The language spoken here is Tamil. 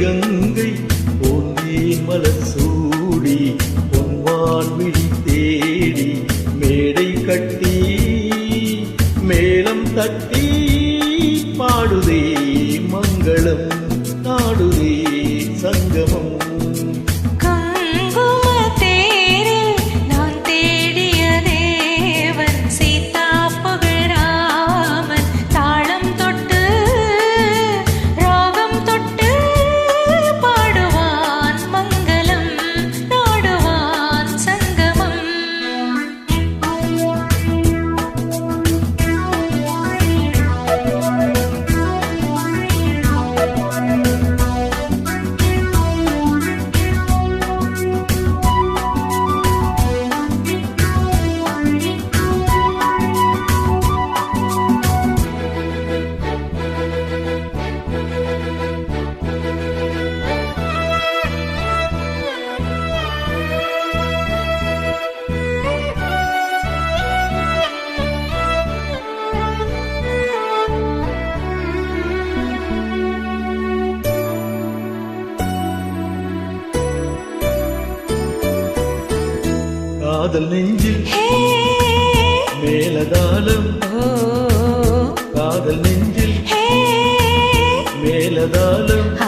கங்கை பொன்னே மலர் சூடி பொன்வான் விழி தேடி மேடை கட்டி மேலம் தட்டி காதல் நெஞ்சில். மேலதாளம். காதல் நெஞ்சில். மேலதாளம்.